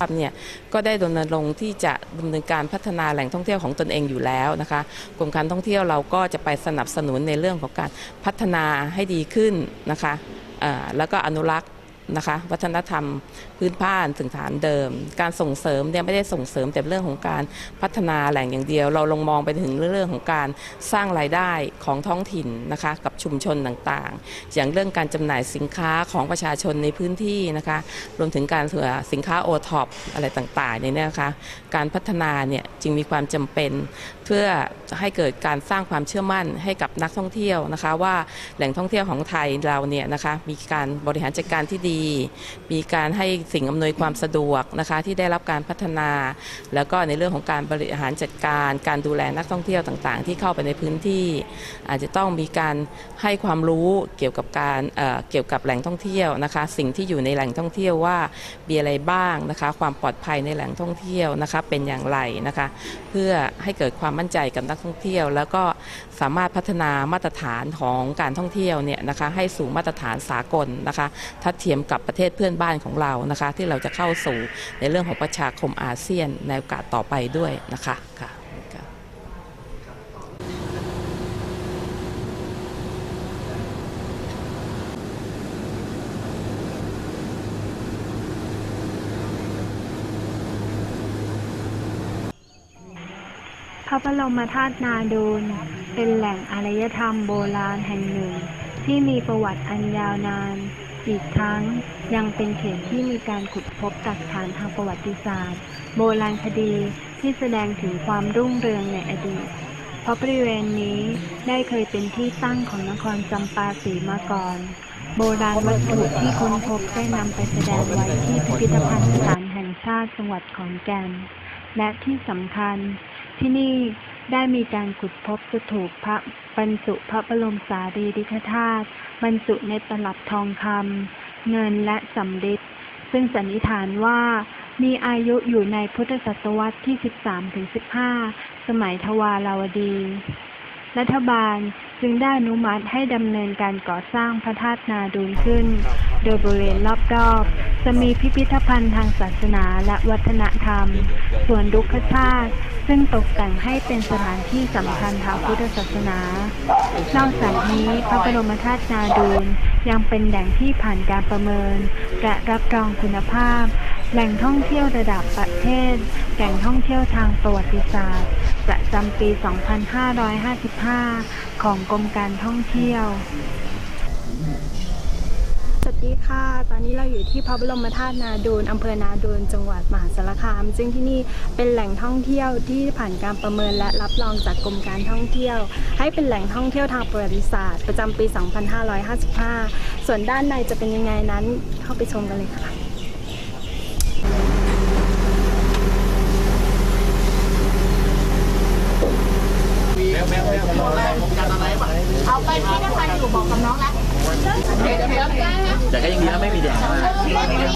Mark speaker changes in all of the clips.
Speaker 1: ภาพเนี่ยก็ได้ดำเนินลงที่จะดำเนินการพัฒนาแหล่งท่องเที่ยวของตนเองอยู่แล้วนะคะกรมการท่องเที่ยวเราก็จะไปสนับสนุนในเรื่องของการพัฒนาให้ดีขึ้นนะคะแล้วก็อนุรักษ์ นะคะวัฒนธรรมพื้นบ้านถึงฐานเดิม การส่งเสริมเนี่ยไม่ได้ส่งเสริมแต่เรื่องของการพัฒนาแหล่งอย่างเดียว เราลงมองไปถึงเรื่องของการสร้างรายได้ของท้องถิ่นนะคะกับชุมชนต่างๆ อย่างเรื่องการจำหน่ายสินค้าของประชาชนในพื้นที่นะคะรวมถึงการเถือสินค้าโอท็อปอะไรต่างๆเนี่ยนะคะการพัฒนาเนี่ยจึงมีความจำเป็นเพื่อให้เกิดการสร้างความเชื่อมั่นให้กับนักท่องเที่ยวนะคะว่าแหล่งท่องเที่ยวของไทยเราเนี่ยนะคะมีการบริหารจัดการที่ดีมีการให้สิ่งอำนวยความสะดวกนะคะที่ได้รับการพัฒนา แล้วก็ในเรื่องของการบริหารจัดการ การดูแลนักท่องเที่ยวต่างๆ ที่เข้าไปในพื้นที่ อาจจะต้องมีการให้ความรู้เกี่ยวกับการเเกี่ยวกับแหล่งท่องเที่ยวนะคะ สิ่งที่อยู่ในแหล่งท่องเที่ยวว่ามีอะไรบ้างนะคะ ความปลอดภัยในแหล่งท่องเที่ยวนะคะ เป็นอย่างไรนะคะ เพื่อให้เกิดความมั่นใจกับนักท่องเที่ยว แล้วก็ สามารถพัฒนามาตรฐานของการท่องเที่ยวเนี่ยนะคะให้สู่มาตรฐานสากลนะคะทัดเทียมกับประเทศเพื่อนบ้านของเรานะคะ ที่เราจะเข้าสู่ในเรื่องของประชาคมอาเซียนในโอกาสต่อไปด้วยนะคะค่ะค่ะ
Speaker 2: พระบรมธาตุนาดูล เป็นแหล่งอารยธรรมโบราณแห่งหนึ่ง ที่มีประวัติอันยาวนาน อีกทั้งยังเป็นเขตที่มีการขุดพบตักฐานทางประวัติศาสตร์ โบราณคดีที่แสดงถึงความรุ่งเรืองในอดีต เพราะบริเวณนี้ได้เคยเป็นที่ตั้งของนครจำปาสีมาก่อนโบราณวัตถุที่ค้นพบได้นำไปแสดงไว้ที่พิพิธภัณฑ์สถานแห่งชาติจังหวัดขอนแก่น และที่สำคัญที่นี่ ได้มีการขุดพบสถูปพระบรรจุพระบรมสารีริกธาตุบรรจุในตลับทองคำเงินและสำริดซึ่งสันนิษฐานว่ามีอายุอยู่ในพุทธศตวรรษที่ 13-15 สมัยทวาราวดี รัฐบาลจึงได้อนุมัติให้ดำเนินการก่อสร้างพระธาตุนาดูลขึ้น โดยบริเวณรอบๆ จะมีพิพิธภัณฑ์ทางศาสนาและวัฒนธรรม ส่วนดุขชาติ ซึ่งตกแต่งให้เป็นสถานที่สำคัญทางพุทธศาสนา นอกจากนี้พระบรมธาตุนาดูลยังเป็นแหล่งที่ผ่านการประเมิน และรับรองคุณภาพ แหล่งท่องเที่ยวระดับประเทศ แหล่งท่องเที่ยวทางประวัติศาสตร์ ประจำปี 2555 ของกรมการท่องเที่ยว
Speaker 3: สวัส
Speaker 4: ดีค่ะ ตอนนี้เราอยู่ที่พระบรมธาตุนาดูนอำเภอนาดูนจังหวัดมหาสารคาม ซึ่งที่นี่เป็นแหล่งท่องเที่ยวที่ผ่านการประเมินและรับรองจากกรมการท่องเที่ยว ให้เป็นแหล่งท่องเที่ยวทางประวัติศาสตร์ ประจำปี 2555 ส่วนด้านในจะเป็นยังไงนั้นเข้าไปชมกันเลยค่ะ
Speaker 3: เอาไปพี่นภัยอยู่บอกกับน้องแล้วเดี๋ยวเดี๋ยวแก้นะ
Speaker 5: แต่ก็ยังดีนะไม่มีแดดนะ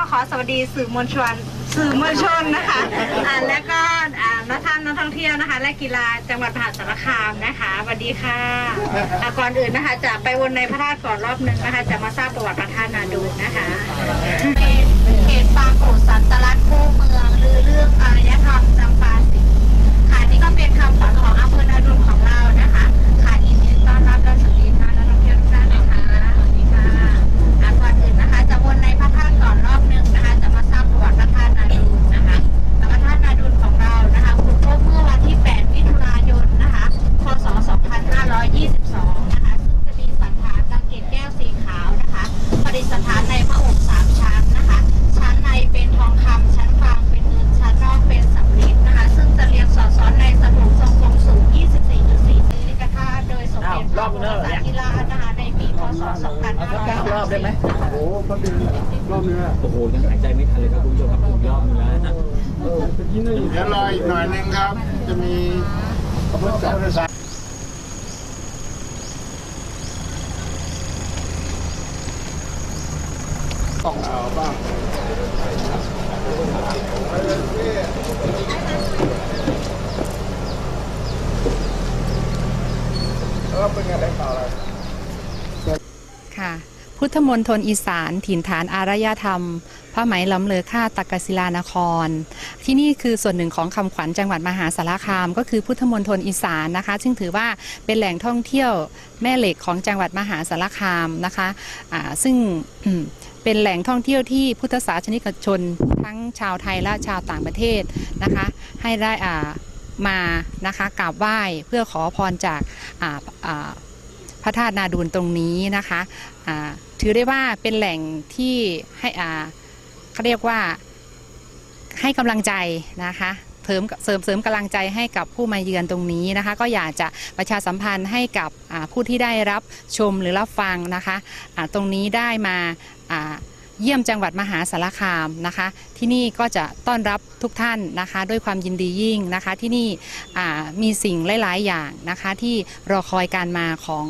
Speaker 6: ก็ขอสวัสดีสื่อมวลชนสื่อมวลชนนะคะอ่าและก็อ่านักท่านนักท่องเที่ยวนะคะ และกีฬาจังหวัดมหาสารคามนะคะสวัสดีค่ะอ่าก่อนอื่นนะคะ จะไปวนในพระธาตุก่อนรอบหนึ่งนะคะ จะมาทราบประวัติพระธาตุนาดูนนะคะ
Speaker 3: เขตบางโขดสันตลักษณ์คู่เมืองหรือเรื่องอารยธรรมจำปาสีค่ะนี่ก็เป็นคำขวัญของอำเภอนาดูนของเรานะคะค่ะยินดีต้อนรับและสวัสดีค่ะนักท่องเที่ยวทุกท่านนะคะสวัสดีค่ะอ่าก่อนอื่นนะคะ จะวนในพระธาตุก่อนรอบหนึ่งนะคะ จะมาทราบประวัติพระธาตุนาดูนนะคะพระธาตุนาดูนของเรานะคะขุดพบเมื่อวันที่ 8 มิถุนายนนะคะ พศ 2522 นะคะ ซึ่งจะมีสันฐานกังเกตแก้วสีขาวนะคะ ประดิษฐานในพระองค์สามชั้นนะคะ ชั้นในเป็นทองคำชั้นกลางเป็นเงิน ชั้นนอกเป็นสำริดนะคะ ซึ่งจะเรียงสอดซ้อนในสถูปทรงกลมสูง 24.4ลิกธาตุโดยสมเด็จพระบรมศากีฬานะคะในปีพศ 2500
Speaker 5: รอบได้ไหม
Speaker 7: โอ้โหแป๊บเดียวรอบนึงอะ
Speaker 5: โอ้โห ยังหายใจไม่ทันเลยครับคุณผู้ชมครับอีกรอบนึงแล้วนะ
Speaker 7: เดี๋ยวรออีกหน่อยนึงครับ จะมีขบวนจักรยานต้องเอาบ้างแล้วเป็นไงได้ข่าวอะไร
Speaker 8: ค่ะ พุทธมณฑลอีสาน ถิ่นฐานอารยธรรมผ้าไหมล้ำเลอค่าตักกศิลานคร ที่นี่คือส่วนหนึ่งของคำขวัญจังหวัดมหาสารคาม ก็คือพุทธมณฑลอีสานนะคะ ซึ่งถือว่าเป็นแหล่งท่องเที่ยวแม่เหล็กของจังหวัดมหาสารคามนะคะอ่าซึ่งเป็นแหล่งท่องเที่ยวที่พุทธศาสนิกชนทั้งชาวไทยและชาวต่างประเทศนะคะ ให้ได้อามานะคะกราบไหว้เพื่อขอพรจากาอ่า พระธาตุนาดูนตรงนี้นะคะถือได้ว่าเป็นแหล่งที่ให้อ่าเขาเรียกว่าให้กำลังใจนะคะเสริมเสริมเสริมกำลังใจให้กับผู้มาเยือนตรงนี้นะคะ ก็อยากจะประชาสัมพันธ์ให้กับผู้ที่ได้รับชมหรือรับฟังนะคะะตรงนี้ได้มา เยี่ยมจังหวัดมหาสารคามนะคะ ที่นี่ก็จะต้อนรับทุกท่านนะคะ ด้วยความยินดียิ่งนะคะ ที่นี่มีสิ่งหลาย ๆ อย่างนะคะ ที่รอคอยการมาของ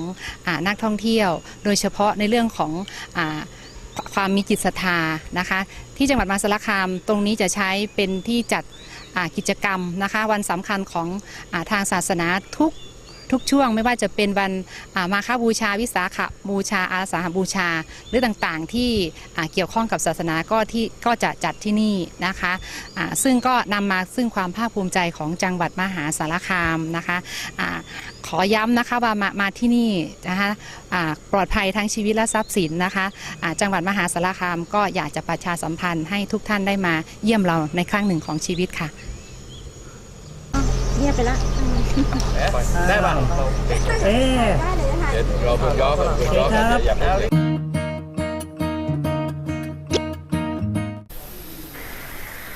Speaker 8: อนักท่องเที่ยว โดยเฉพาะในเรื่องของอความมีจิตศรัทธานะคะ ที่จังหวัดมหาสารคามตรงนี้จะใช้เป็นที่จัดกิจกรรมนะคะ วันสำคัญของอทางศาสนาทุก ทุกช่วงไม่ว่าจะเป็นวันมาฆบูชาวิสาขบูชาอาสาหบูชา หรือต่างๆที่เกี่ยวข้องกับศาสนาก็ที่ก็จะจัดที่นี่นะคะอ่าซึ่งก็นำมาซึ่งความภาคภูมิใจของจังหวัดมหาสารคามนะคะอาขอย้ำนะคะว่ามามาที่นี่นะคะปลอดภัยทั้งชีวิตและทรัพย์สินนะคะจังหวัดมหาสารคามก็อยากจะประชาสัมพันธ์ให้ทุกท่านได้มาเยี่ยมเราในครั้งหนึ่งของชีวิตค่ะ
Speaker 4: เงียบไปละ
Speaker 5: ได้ป่ะ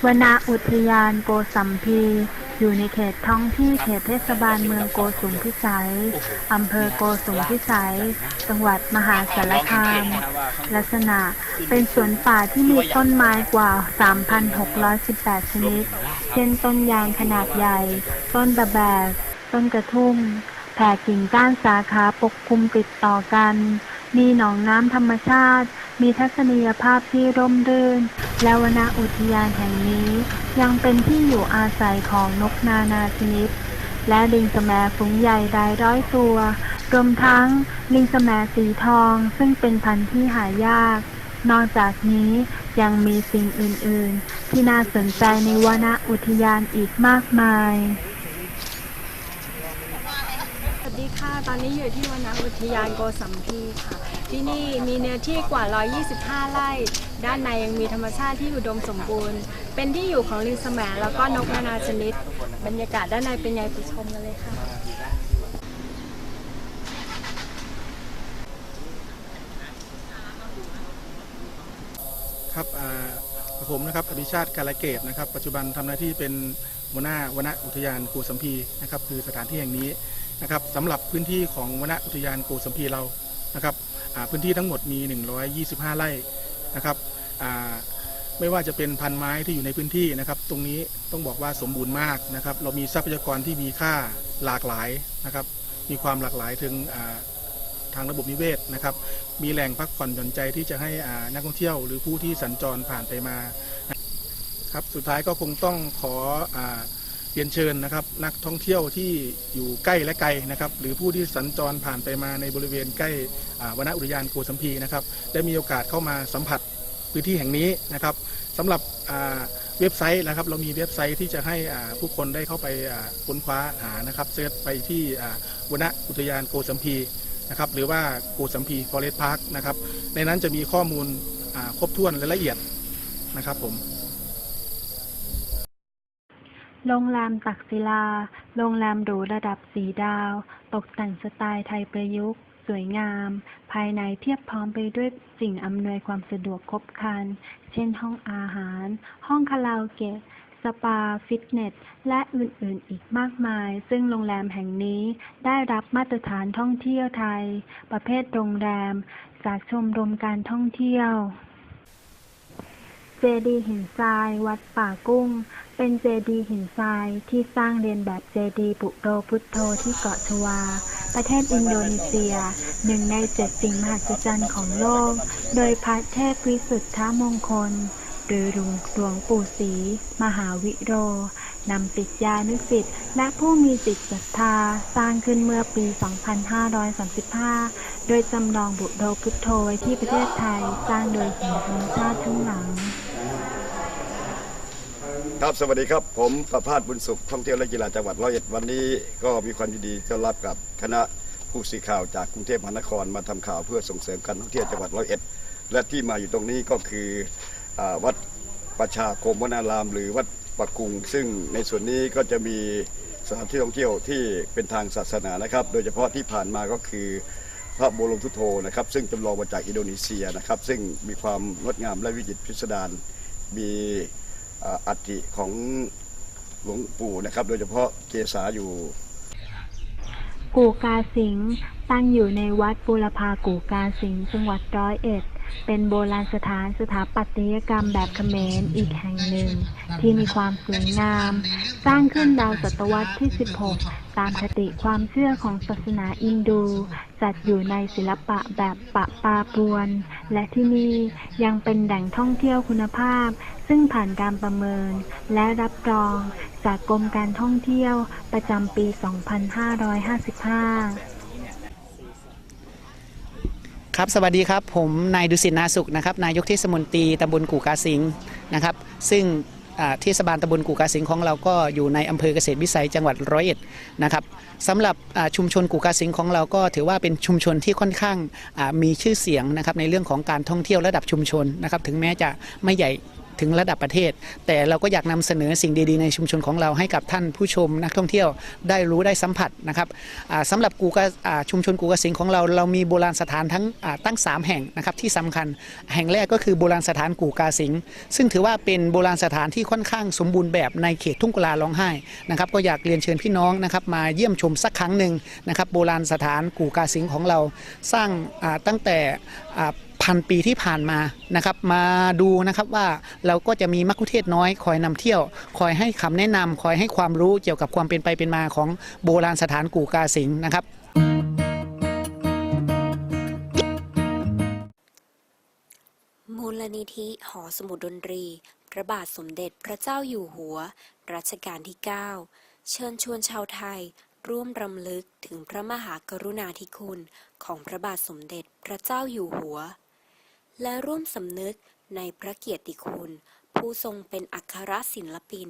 Speaker 2: วนาอุทยานโกสัมพี อยู่ในเขตท้องที่เขตเทศบาลเมืองโกสุมพิสัย อำเภอโกสุมพิสัย จังหวัดมหาสารคาม ลักษณะเป็นสวนป่าที่มีต้นไม้กว่า 3,618 ชนิด เช่นต้นยางขนาดใหญ่ ต้นตะแบก ต้นกระทุ่ม แผ่กิ่งก้านสาขาปกคลุมติดต่อกัน มีหนองน้ำธรรมชาติ มีทัศนียภาพที่ร่มรื่น และวนาอุทยานแห่งนี้ ยังเป็นที่อยู่อาศัยของนกนานาชนิด และลิงสแมฝูงใหญ่รายร้อยตัว รวมทั้งลิงสแมสีทองซึ่งเป็นพันธุ์ที่หายาก นอกจากนี้ยังมีสิ่งอื่น ๆ ที่น่าสนใจในวนาอุทยานอีกมากมาย
Speaker 4: สวัสดีค่ะ ตอนนี้อยู่ที่วนอุทยานโกสัมพีค่ะ ที่นี่มีเนื้อที่กว่า 125 ไร่ ด้านในยังมีธรรมชาติที่อุดมสมบูรณ์ เป็นที่อยู่ของลิงสมแล้วก็นกนานาชนิด บรรยากาศด้านในเป็นไงไปชมกันเลยค่ะ
Speaker 5: ค
Speaker 9: รับผมนะครับอภิชาติกาลเกตนะครับ ปัจจุบันทำหน้าที่เป็นหัวหน้าวนอุทยานกูสัมพีนะครับ คือสถานที่แห่งนี้ นะครับสำหรับพื้นที่ของวนอุทยานโกสัมพีเรานะครับพื้นที่ทั้งหมดมี 125 ไร่นะครับไม่ว่าจะเป็นพันไม้ที่อยู่ในพื้นที่นะครับ ตรงนี้ต้องบอกว่าสมบูรณ์มากนะครับ เรามีทรัพยากรที่มีค่าหลากหลายนะครับ มีความหลากหลายถึงทางระบบนิเวศนะครับ มีแหล่งพักผ่อนหย่อนใจที่จะให้นักท่องเที่ยว หรือผู้ที่สัญจรผ่านไปมาครับสุดท้ายก็คงต้องขออ เรียนเชิญนะครับ นักท่องเที่ยวที่อยู่ใกล้และไกลนะครับ หรือผู้ที่สัญจรผ่านไปมาในบริเวณใกล้วนอุทยานโกสัมพีนะครับได้มีโอกาสเข้ามาสัมผัสพื้นที่แห่งนี้นะครับสำหรับเว็บไซต์นะครับ เรามีเว็บไซต์ที่จะให้ผู้คนได้เข้าไปค้นคว้าหานะครับเซิร์ชไปที่วนอุทยานโกสัมพีนะครับหรือว่าโกสัมพีฟอเรสต์พาร์คนะครับในนั้นจะมีข้อมูลครบถ้วนและละเอียดนะครับผม
Speaker 2: โรงแรมตักศิลา โรงแรมหรูระดับสีดาว ตกแต่งสไตล์ไทยประยุกต์ สวยงาม ภายในเพียบพร้อมไปด้วยสิ่งอำนวยความสะดวกครบครัน เช่นห้องอาหาร ห้องคาราโอเกะ สปา ฟิตเนส และอื่นๆ อีกมากมาย ซึ่งโรงแรมแห่งนี้ได้รับมาตรฐานท่องเที่ยวไทย ประเภทโรงแรม จากชมรมการท่องเที่ยว เจดีย์หินทราย วัดป่ากุ้ง เป็นเจดีย์หินทรายที่สร้างเรียนแบบเจดีย์ปุโรพุทโธที่เกาะชวา ประเทศอินโดนีเซีย หนึ่งในเจ็ดสิ่งมหัศจรรย์ของโลก โดยพระเทพวิสุทธมงคล หรือหลวงหลวงปู่ศรีมหาวิโร นำศิษยานุศิษย์และผู้มีจิตศรัทธาสร้างขึ้นเมื่อปี 2535 โดยจำลองบุโรพุทโธไว้ที่ประเทศไทย สร้างโดยหินธรรมชาติทั้งหลัง
Speaker 10: ครับสวัสดีครับ ผมประภาสบุญสุขท่องเที่ยวและกีฬาจังหวัดร้อยเอ็ดวันนี้ก็มีความยินดีต้อนรับกับคณะผู้สื่อข่าวจากกรุงเทพมหานครมาทำข่าวเพื่อส่งเสริมการท่องเที่ยวจังหวัดร้อยเอ็ดและที่มาอยู่ตรงนี้ก็คืออวัดประชาคมวนาราม หรือวัดปักกุง ซึ่งในส่วนนี้ก็จะมีสถานที่ท่องเที่ยวที่เป็นทางศาสนานะครับ โดยเฉพาะที่ผ่านมาก็คือพระบรมทุโธนะครับ ซึ่งจำลองมาจากอินโดนีเซียนะครับ ซึ่งมีความงดงามและวิจิตรพิสดารมี อัฐิของหลวงปู่นะครับ โดยเฉพาะเกษาอยู่
Speaker 2: กู่กาสิงตั้งอยู่ในวัดบุรพากู่กาสิงจังหวัดร้อยเอ็ด เป็นโบราณสถานสถาปัตยกรรมแบบเขมรอีกแห่งหนึ่ง ที่มีความสวยงาม สร้างขึ้นราวศตวรรษที่ 16 ตามคติความเชื่อของศาสนาอินดู จัดอยู่ในศิลปะแบบปะปาปวน และที่นี่ยังเป็นแหล่งท่องเที่ยวคุณภาพ ซึ่งผ่านการประเมินและรับรองจากกรมการท่องเที่ยวประจำปี 2555
Speaker 11: ครับสวัสดีครับ ผมนายดุสิตนาสุขนะครับนายกเทศมนตรีตำบลกู่กาสิงห์นะครับ ซึ่งอ่าเทศบาลตำบลกู่กาสิงห์ของเราก็อยู่ในอำเภอเกษตรวิสัยจังหวัดร้อยเอ็ดนะครับสำหรับชุมชนกู่กาสิงห์ของเราก็ถือว่าเป็นชุมชนที่ค่อนข้างมีชื่อเสียงนะครับในเรื่องของการท่องเที่ยวระดับชุมชนนะครับถึงแม้จะไม่ใหญ่ ถึงระดับประเทศ แต่เราก็อยากนำเสนอสิ่งดีๆในชุมชนของเราให้กับท่านผู้ชมนักท่องเที่ยวได้รู้ได้สัมผัสนะครับอ่าสำหรับกูกาอ่าชุมชนกูกาสิงของเราเรามีโบราณสถานทั้งตั้ง 3 แห่งนะครับที่สำคัญ แห่งแรกก็คือโบราณสถานกูกาสิงซึ่งถือว่าเป็นโบราณสถานที่ค่อนข้างสมบูรณ์แบบในเขตทุ่งกุลาร้องไห้นะครับก็อยากเรียนเชิญพี่น้องนะครับมาเยี่ยมชมสักครั้งหนึ่งนะครับโบราณสถานกูกาสิงของเราสร้างตั้งแต่ พันปีที่ผ่านมานะครับ มาดูนะครับว่าเราก็จะมีมักคุเทศน้อยคอยนำเที่ยว คอยให้คำแนะนำคอยให้ความรู้เกี่ยวกับความเป็นไปเป็นมาของโบราณสถานกู่กาสิงนะครับ
Speaker 12: มูลนิธิหอสมุดดนตรี พระบาทสมเด็จพระเจ้าอยู่หัว รัชกาลที่ 9 เชิญชวนชาวไทย ร่วมรำลึกถึงพระมหากรุณาธิคุณของพระบาทสมเด็จพระเจ้าอยู่หัว และร่วมสำนึกในพระเกียรติคุณ ผู้ทรงเป็นอัครศิลปิน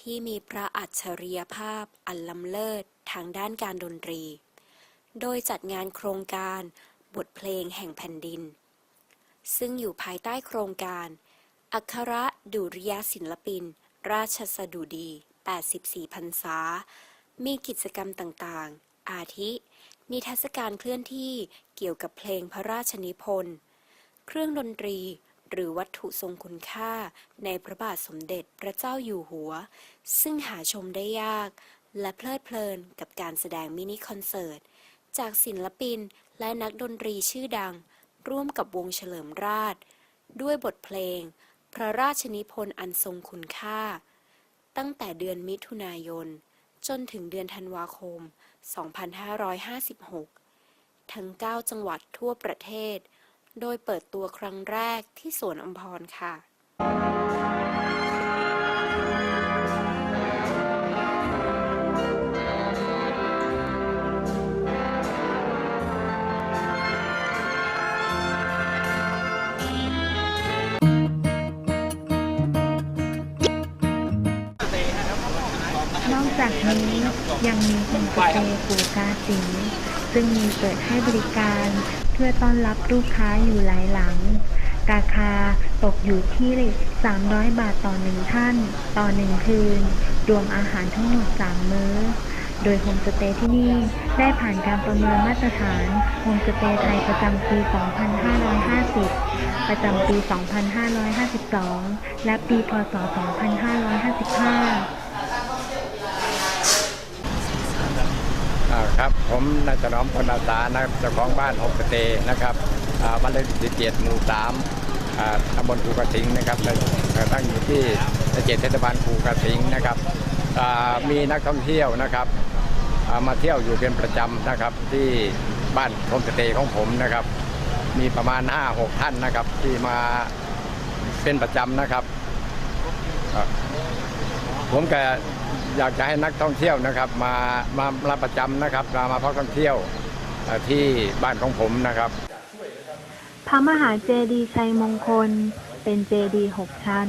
Speaker 12: ที่มีพระอัจฉริยภาพอันล้ำเลิศทางด้านการดนตรี โดยจัดงานโครงการบทเพลงแห่งแผ่นดิน ซึ่งอยู่ภายใต้โครงการ อัครดุริยศิลปิน ราชสดุดี 84พรรษา มีกิจกรรมต่างๆ อาทิ นิทรรศการเคลื่อนที่เกี่ยวกับเพลงพระราชนิพนธ์ เครื่องดนตรี หรือวัตถุทรงคุณค่าในพระบาทสมเด็จพระเจ้าอยู่หัว ซึ่งหาชมได้ยาก และเพลิดเพลินกับการแสดงมินิคอนเสิร์ต จากศิลปินและนักดนตรีชื่อดัง ร่วมกับวงเฉลิมราช ด้วยบทเพลง พระราชนิพนธ์อันทรงคุณค่า ตั้งแต่เดือนมิถุนายน จนถึงเดือนธันวาคม 2556 ทั้ง 9 จังหวัดทั่วประเทศ โดยเปิดตัวครั้งแรกที่สวนอัมพรค่ะ
Speaker 2: นอกจากนี้ยังมีโฮมสเตย์ปูกาสิงซึ่งมีเปิดให้บริการ เพื่อต้อนรับลูกค้าอยู่หลายหลัง ราคาตกอยู่ที่ 300 บาทต่อหนึ่งท่าน ต่อหนึ่งคืน รวมอาหารทั้งหมด 3 มื้อ โดยโฮมสเตย์ที่นี่ได้ผ่านการประเมินมาตรฐานโฮมสเตย์ไทยประจำปี 2550 ประจำปี 2552 และปี พศ 2555
Speaker 13: ผมนายถนอมพลอาสานะครับเจ้าของบ้านโฮมสเตย์นะครับบ้านเลขที่เจ็ดหมู่สามตำบลภูกระสิงนะครับและอ่าตั้งอยู่ที่เจ็ดเทศบาลภูกระสิงนะครับมีนักท่องเที่ยวนะครับมาเที่ยวอยู่เป็นประจำนะครับที่บ้านโฮมสเตย์ของผมนะครับ มีประมาณ 5-6 ท่านนะครับที่มาเป็นประจำนะครับผมก็ อยากจะให้นักท่องเที่ยวนะครับ มามารับประจำนะครับมามาพักท่องเที่ยวที่บ้านของผมนะครับ
Speaker 2: พระมหาเจดีย์ชัยมงคล เป็นเจดีย์หกชั้น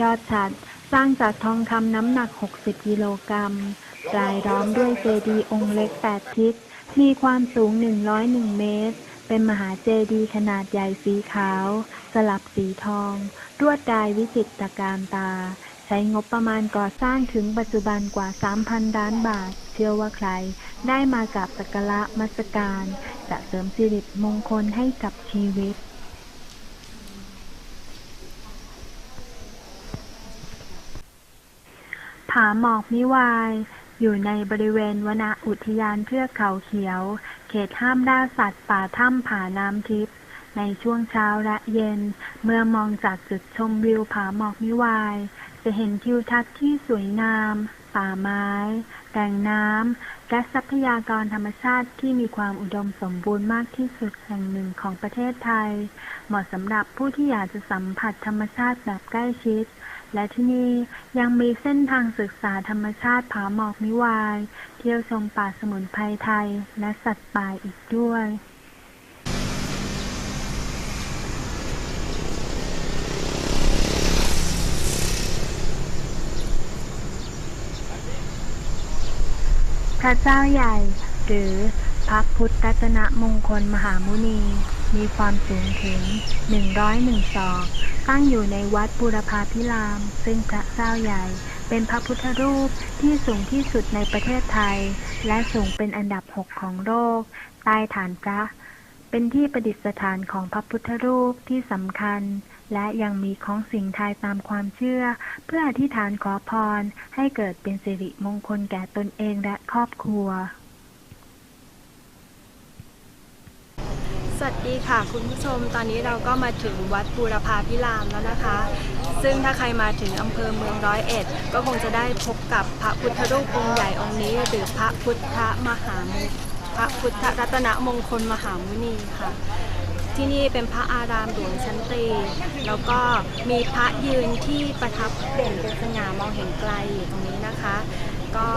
Speaker 2: ยอดฉัดสร้างจากทองคำน้ำหนัก 60 กิโลกรัมรายล้อมด้วยเจดีย์องค์เล็ก 8 ทิศ มีความสูง 101 เมตร เป็นมหาเจดีย์ขนาดใหญ่สีขาว สลับสีทอง รวดลายวิจิตรการตา ใช้งบประมาณก่อสร้างถึงปัจจุบันกว่า 3,000 ล้านบาท เชื่อว่าใคร ได้มากราบสักการะมัสการ จะเสริมสิริมงคลให้กับชีวิตผาหมอกมิวาย อยู่ในบริเวณวนาอุทยานเทือกเขาเขียว เขตห้ามล่าสัตว์ป่าถ้ำผาน้ำทิพย์ในช่วงเช้าและเย็น เมื่อมองจากจุดชมวิวผาหมอกมิวาย จะเห็นทิวทัศน์ที่สวยงาม ป่าไม้ แหล่งน้ำ และทรัพยากรธรรมชาติที่มีความอุดมสมบูรณ์มากที่สุดแห่งหนึ่งของประเทศไทย เหมาะสำหรับผู้ที่อยากจะสัมผัสธรรมชาติแบบใกล้ชิด และที่นี่ยังมีเส้นทางศึกษาธรรมชาติผาหมอกมิวาย เที่ยวชมป่าสมุนไพรไทย และสัตว์ป่าอีกด้วย ระเจ้าใหญ่ หรือพระพุทธรัตนมงคลมหามุนี มีความสูงถึง 101ศอกตั้งอยู่ในวัดบุรพาพิราม ซึ่งพระเจ้าใหญ่เป็นพระพุทธรูปที่สูงที่สุดในประเทศไทย และสูงเป็นอันดับ 6 ของโลกใต้ฐานพระ เป็นที่ประดิษฐานของพระพุทธรูปที่สำคัญ และยังมีของสิ่งทายตามความเชื่อ เพื่ออธิษฐานขอพร ให้เกิดเป็นสิริมงคลแก่ตนเองและครอบครัว
Speaker 4: สวัสดีค่ะ คุณผู้ชมตอนนี้เราก็มาถึงวัดบูรพาพิรามแล้วนะคะ ซึ่งถ้าใครมาถึงอำเภอเมืองร้อยเอ็ด ก็คงจะได้พบกับพระพุทธรูปองค์ใหญ่องค์นี้ หรือพระพุทธมหามุ พระพุทธรัตนมงคลมหามุนีค่ะ ที่นี่เป็นพระอารามหลวงชั้นตรี แล้วก็มีพระยืนที่ประทับเด่นเป็นสง่ามองเห็นไกลอยู่ตรงนี้นะคะ ก็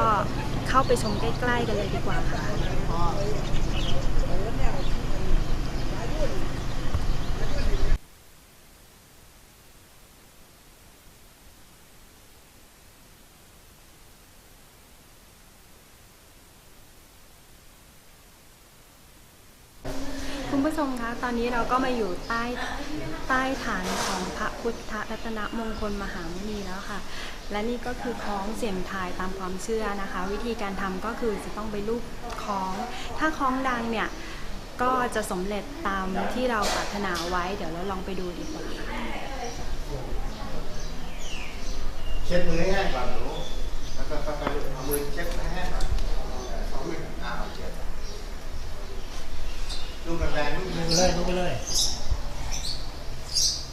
Speaker 4: เข้าไปชมใกล้ๆกันเลยดีกว่าค่ะ ชมคะตอนนี้เราก็มาอยู่ใต้ใต้ฐานของพระพุทธรัตนมงคลมหามุนีแล้วค่ะ และนี่ก็คือคล้องเสียงทายตามความเชื่อนะคะ วิธีการทำก็คือจะต้องไปลูกคล้อง ถ้าคล้องดังเนี่ยก็จะสมเร็จตามที่เราปรารถนาไว้ เดี๋ยวเราลองไปดูดีกว่า
Speaker 7: เช็ดมือให้ควาหนูแล้วก็เอามือเช็ดให้ ลูกแรงๆลูก
Speaker 5: ลูกเลยลูกเลย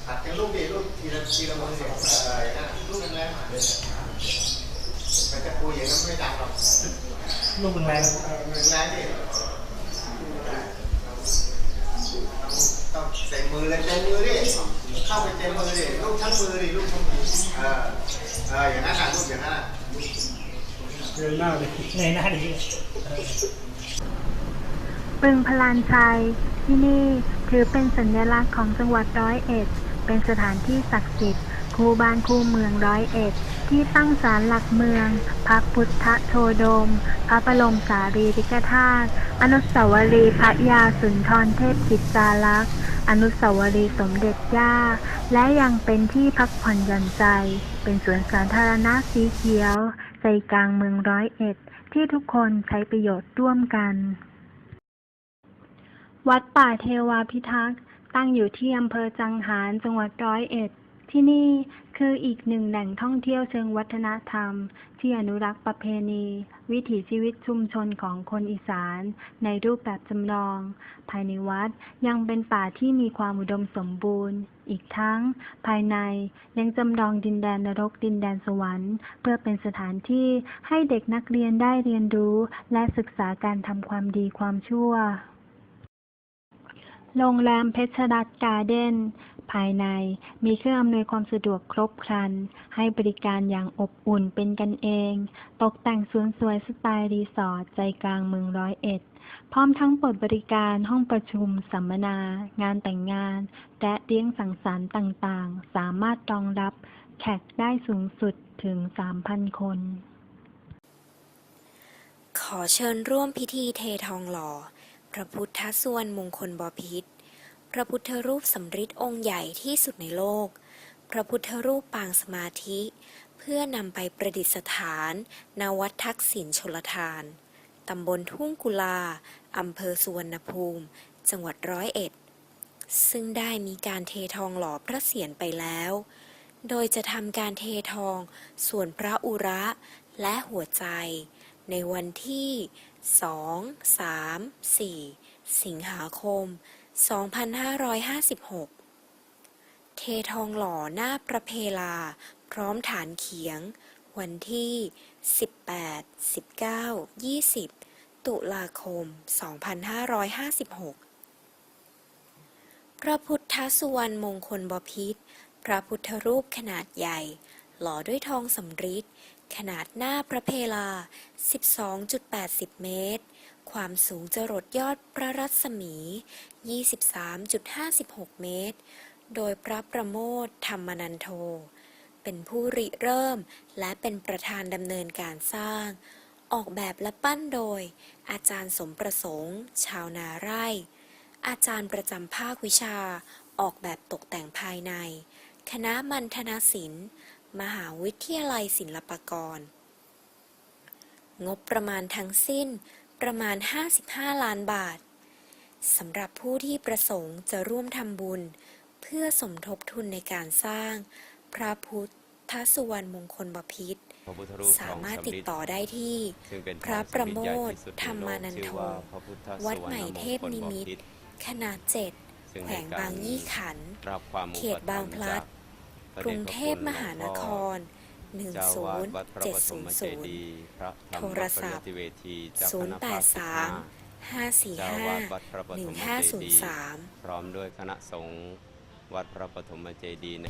Speaker 7: หัดกันลูกดิลูกทีละทีละมือเสียเอออย่างนั้นลูกแรงๆหัดเลยมันจะคุยอย่างนั้นไม่ดังหรอก
Speaker 5: ลูกแรง
Speaker 7: เออแรงดิต้องเต็มมือเลยเต็มมือดิเข้าไปเต็มมือดิลูกทั้งมือดิลูกทั้งมือเออเอออย่างนั้นน่ะลูกอย่างนั้นน่ะ
Speaker 5: เงยหน้าดิเงยหน้าดิ
Speaker 2: ปึงพลานชัย ที่นี่ถือเป็นสัญลักษณ์ของจังหวัดร้อยเอ็ด เป็นสถานที่ศักดิ์สิทธิ์คู่บ้านคู่เมืองร้อยเอ็ด ที่ตั้งศาลหลักเมือง พระพุทธโชดม พระบรมสารีริกธาตุอนุสาวรีย์พระยาสุนทรเทพกิจจารักษ์อนุสาวรีย์สมเด็จย่า และยังเป็นที่พักผ่อนหย่อนใจ เป็นสวนสาธารณะสีเขียว ใจกลางเมืองร้อยเอ็ด ที่ทุกคนใช้ประโยชน์ร่วมกัน วัดป่าเทวาพิทักษ์ตั้งอยู่ที่อำเภอจังหารจังหวัดร้อยเอ็ด ที่นี่คืออีกหนึ่งแหล่งท่องเที่ยวเชิงวัฒนธรรม ที่อนุรักษ์ประเพณี วิถีชีวิตชุมชนของคนอีสาน ในรูปแบบจำลอง ภายในวัดยังเป็นป่าที่มีความอุดมสมบูรณ์ อีกทั้ง ภายในยังจำลองดินแดนนรกดินแดนสวรรค์ เพื่อเป็นสถานที่ให้เด็กนักเรียนได้เรียนรู้ และศึกษาการทำความดีความชั่ว โรงแรมเพชรรัตน์การ์เด้นภายในมีเครื่องอำนวยความสะดวกครบครัน ให้บริการอย่างอบอุ่นเป็นกันเอง ตกแต่งสวนสวยสไตล์รีสอร์ทใจกลางเมืองร้อยเอ็ด พร้อมทั้งเปิดบริการห้องประชุม สัมมนา งานแต่งงาน และเลี้ยงสังสรรค์ต่างๆ สามารถรองรับแขกได้สูงสุดถึง 3,000 คน
Speaker 12: ขอเชิญร่วมพิธีเททองหล่อ ระพุทธส่วนมงคลบพิษพระพุทธรูปสำริดองค์ใหญ่ที่สุดในโลก พระพุทธรูปปางสมาธิ เพื่อนำไปประดิษฐานณวัดทักษิณชลทาน ตำบลทุ่งกุลา อำเภอสุวรรณภูมิ จังหวัดร้อยเอ็ด ซึ่งได้มีการเททองหล่อพระเศียรไปแล้ว โดยจะทำการเททองส่วนพระอุระและหัวใจ ในวันที่ 2 3 4 สิงหาคม 2556 เททองหล่อหน้าประเพลา พร้อมฐานเขียง วันที่ 18 19 20 ตุลาคม 2556 พระพุทธสุวรรณมงคลบพิตรพระพุทธรูปขนาดใหญ่ หล่อด้วยทองสำริด ขนาดหน้าพระเพลา 12.80 เมตร ความสูงจรดยอดพระรัศมี 23.56 เมตร โดยพระประโมทธรรมนันโท เป็นผู้ริเริ่มและเป็นประธานดำเนินการสร้าง ออกแบบและปั้นโดย อาจารย์สมประสงค์ ชาวนาไร่ อาจารย์ประจำภาควิชา ออกแบบตกแต่งภายใน คณะมัณฑนศิลป์ มหาวิทยาลัยศิลปากร งบประมาณทั้งสิ้นประมาณ 55 ล้านบาท สำหรับผู้ที่ประสงค์จะร่วมทำบุญ เพื่อสมทบทุนในการสร้าง พระพุทธสุวรรณมงคลบพิตร
Speaker 14: พระพุทธรูป
Speaker 12: สามารถ
Speaker 14: ทองสำ
Speaker 12: ติด
Speaker 14: ริด
Speaker 12: ต่อได้ที่
Speaker 14: ซึ่งเป็น
Speaker 12: พระประโมทธรรมานันโท
Speaker 14: ชื่อว่าพระพุทธ
Speaker 12: วัด
Speaker 14: สุวรรณ
Speaker 12: ใหม่เทพนิมิตร
Speaker 14: มงคลบพิตร
Speaker 12: ขนาดเจ็ด
Speaker 14: ซึ่ง
Speaker 12: แขว
Speaker 14: ใน
Speaker 12: ง
Speaker 14: การ
Speaker 12: บางยี่ขันธ์
Speaker 14: รับความ
Speaker 12: เขตบางพลัด
Speaker 14: พะ
Speaker 12: กรุงเทพมหานคร
Speaker 14: เจ้าอาวาสวัดพระปฐมเจดีย์พระธรรม
Speaker 12: โทรศัพท์
Speaker 14: ปริยติเวทีเจ้าคณะภาคสิบห้า
Speaker 12: 083
Speaker 14: เจ้าอาวาสวัดพระปฐมเจดีย์
Speaker 12: 1503
Speaker 14: พร้อมด้วยคณะสงฆ์วัดพระปฐมเจดีย์ใน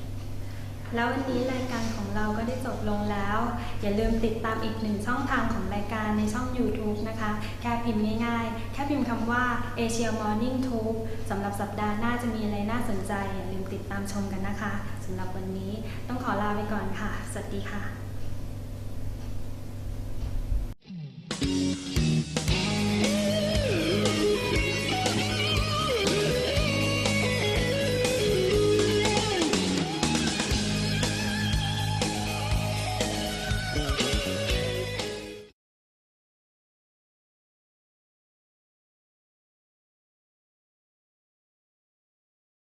Speaker 4: แล้ววันนี้รายการของเราก็ได้จบลงแล้ว อย่าลืมติดตามอีกหนึ่งช่องทางของรายการในช่อง YouTube นะคะ แค่พิมพ์ง่ายๆ แค่พิมพ์คำว่า Asia Morning Tube สำหรับสัปดาห์หน้าจะมีอะไรน่าสนใจ อย่าลืมติดตามชมกันนะคะ สำหรับวันนี้ต้องขอลาไปก่อนค่ะ สวัสดีค่ะ